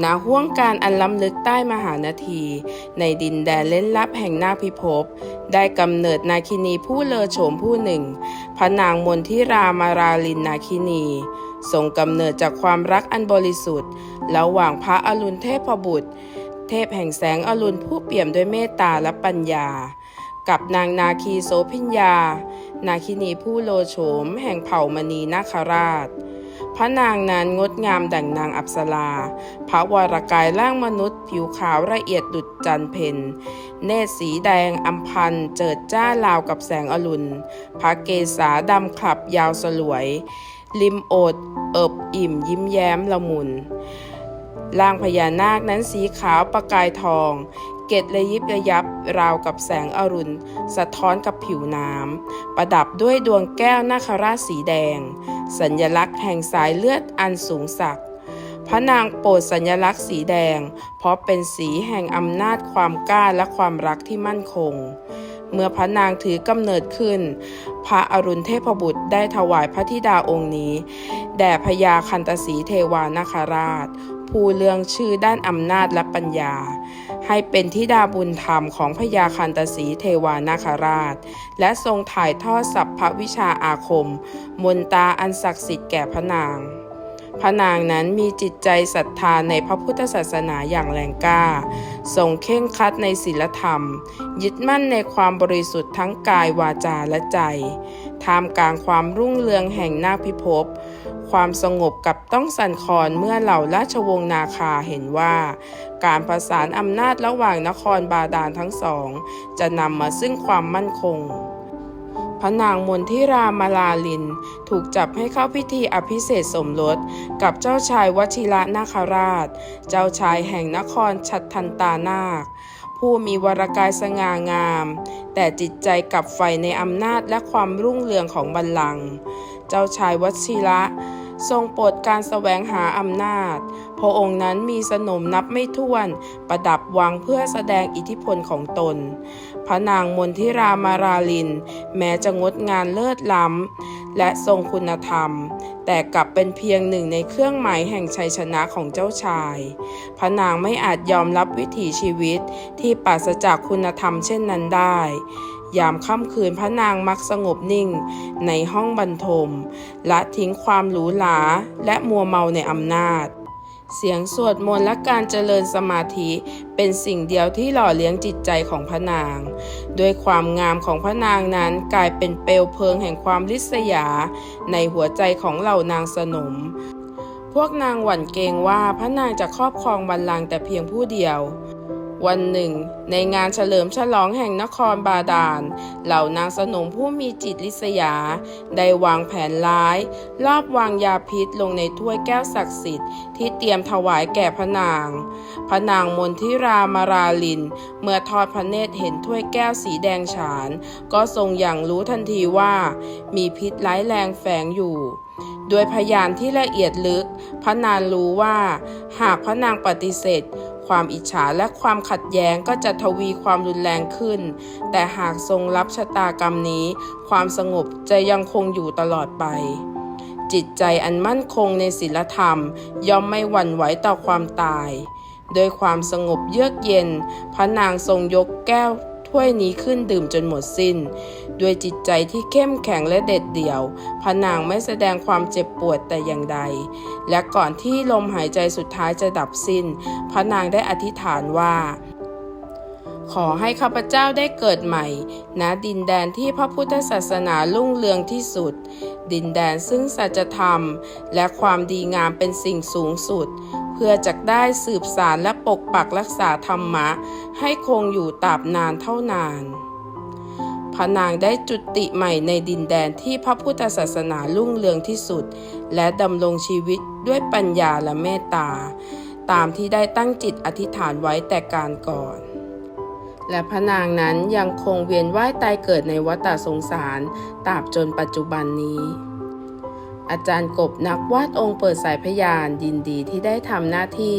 ณห่วงการอันล้ำลึกใต้มหานาที ในดินแดนเล่นลับแห่งนาพิภพ ได้กำเนิดนาคินีผู้เลอโฉมผู้หนึ่ง พระนางมนทิรามาราลินนาคินีทรงกำเนิดจากความรักอันบริสุทธิ์ ระหว่างพระอรุณเทพบุตร เทพแห่งแสงอรุณผู้เปี่ยมด้วยเมตตาและปัญญา กับนางนาคีโสพิญญา นาคินีผู้โลโฉมแห่งเผ่ามณีนาคราช พระนางนั้นงดงามดั่งนางอัปสรา พระวรกายร่างมนุษย์ ผิวขาวละเอียดดุจจันเพ็ญเนตรสีแดงอัมพันเจิดจ้าราวกับแสงอรุณ พระเกศาดำขลับยาวสลวย ริมโอดเอิบอิ่มยิ้มแย้มละมุนร่างพญานาคนั้นสีขาวประกายทอง เกตระยิบระยับราวกับแสงอรุณ สะท้อนกับผิวน้ำ ประดับด้วยดวงแก้วนาคราชสีแดง สัญลักษณ์แห่งสายเลือดอันสูงสักดพระนางโปรดสัญลักษณ์สีแดง เพราะเป็นสีแห่งอำนาจความกล้าและความรักที่มั่นคง เมื่อพระนางถือกำเนิดขึ้น พระอรุณเทพบุตรได้ถวายพระธิดาองค์นี้ แด่พญาคันตสีเทวานาคราช ผู้เลืองชื่อด้านอำนาจและปัญญา ให้เป็นธิดาบุญธรรมของพญาคันตสีเทวานาคราช และทรงถ่ายทอดสัพพวิชาอาคม มนตาอันศักดิ์สิทธิ์แก่พระนาง พระนางนั้นมีจิตใจศรัทธาในพระพุทธศาสนาอย่างแรงกล้า ทรงเข่งคัดในศีลธรรม ยึดมั่นในความบริสุทธิ์ทั้งกายวาจาและใจ ท่ามกลางความรุ่งเรืองแห่งนาคพิภพ ความสงบกับต้องสั่นคลอนเมื่อเหล่าราชวงศ์นาคาเห็นว่า การประสานอำนาจระหว่างนครบาดาลทั้งสอง จะนำมาซึ่งความมั่นคงพระนางมนทิรามาลาลิน ถูกจับให้เข้าพิธีอภิเษกสมรสกับเจ้าชายวชิระนาคราช เจ้าชายแห่งนครชัดทันตานาค ผู้มีวรกายสง่างาม แต่จิตใจกับใฝ่ในอำนาจและความรุ่งเรืองของบัลลังก์เจ้าชายวชิระ ทรงโปรดการแสวงหาอำนาจ พระองค์นั้นมีสนมนับไม่ถ้วน ประดับวังเพื่อแสดงอิทธิพลของตน พระนางมนทิรามาราลิน แม้จะงดงานเลิศล้ำ และทรงคุณธรรม แต่กลับเป็นเพียงหนึ่งในเครื่องหมายแห่งชัยชนะของเจ้าชาย พระนางไม่อาจยอมรับวิถีชีวิตที่ปราศจากคุณธรรมเช่นนั้นได้ ยามค่ำคืนพระนางมักสงบนิ่ง ในห้องบรรทม ละทิ้งความหรูหราและมัวเมาในอำนาจ เสียงสวดมนต์และการเจริญสมาธิเป็นสิ่งเดียวที่หล่อเลี้ยงจิตใจของพระนาง ด้วยความงามของพระนางนั้นกลายเป็นเปลวเพลิงแห่งความริษยา ในหัวใจของเหล่านางสนมพวกนางหวั่นเกรงว่าพระนางจะครอบครองบัลลังก์แต่เพียงผู้เดียว วันหนึ่ง ในงานเฉลิมฉลองแห่งนครบาดาล เหล่านางสนมผู้มีจิตลิษยา ได้วางแผนร้าย ลอบวางยาพิษลงในถ้วยแก้วศักดิ์สิทธิ์ที่เตรียมถวายแก่พระนาง พระนางมนทิรามาราลิน เมื่อทอดพระเนตรเห็นถ้วยแก้วสีแดงฉาน ก็ทรงอย่างรู้ทันทีว่า มีพิษร้ายแรงแฝงอยู่ด้วยพยานที่ละเอียดลึก พระนางรู้ว่า หากพระนางปฏิเสธ ความอิจฉาและความขัดแย้งก็จะทวีความรุนแรงขึ้น แต่หากทรงรับชะตากรรมนี้ ความสงบจะยังคงอยู่ตลอดไป จิตใจอันมั่นคงในศีลธรรม ย่อมไม่หวั่นไหวต่อความตาย โดยความสงบเยือกเย็น พระนางทรงยกแก้ว ถ้วยนี้ขึ้นดื่มจนหมดสิ้น ด้วยจิตใจที่เข้มแข็งและเด็ดเดี่ยวพนางไม่แสดงความเจ็บปวดแต่อย่างใด และก่อนที่ลมหายใจสุดท้ายจะดับสิ้นพนางได้อธิษฐานว่าขอให้ข้าพเจ้าได้เกิดใหม่ณดินแดนที่พระพุทธศาสนารุ่งเรืองที่สุด ดินแดนซึ่งสัจธรรม และความดีงามเป็นสิ่งสูงสุด พื่อจะได้สืบสารและปกปักรักษาธรรมะ ให้คงอยู่ตราบนานเท่านานพระนางได้จุติใหม่ในดินแดนที่พระพุทธศาสนารุ่งเรืองที่สุด และดำรงชีวิตด้วยปัญญาและเมตตา ตามที่ได้ตั้งจิตอธิษฐานไว้แต่การก่อน และพระนางนั้นยังคงเวียนว่ายตายเกิดในวัฏสงสารตราบจนปัจจุบันนี้ อาจารย์กบนักวาดองค์เปิดสายพยานยินดีที่ได้ทำหน้าที่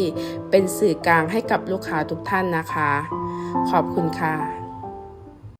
เป็นสื่อกลางให้กับลูกค้าทุกท่านนะคะ ขอบคุณค่ะ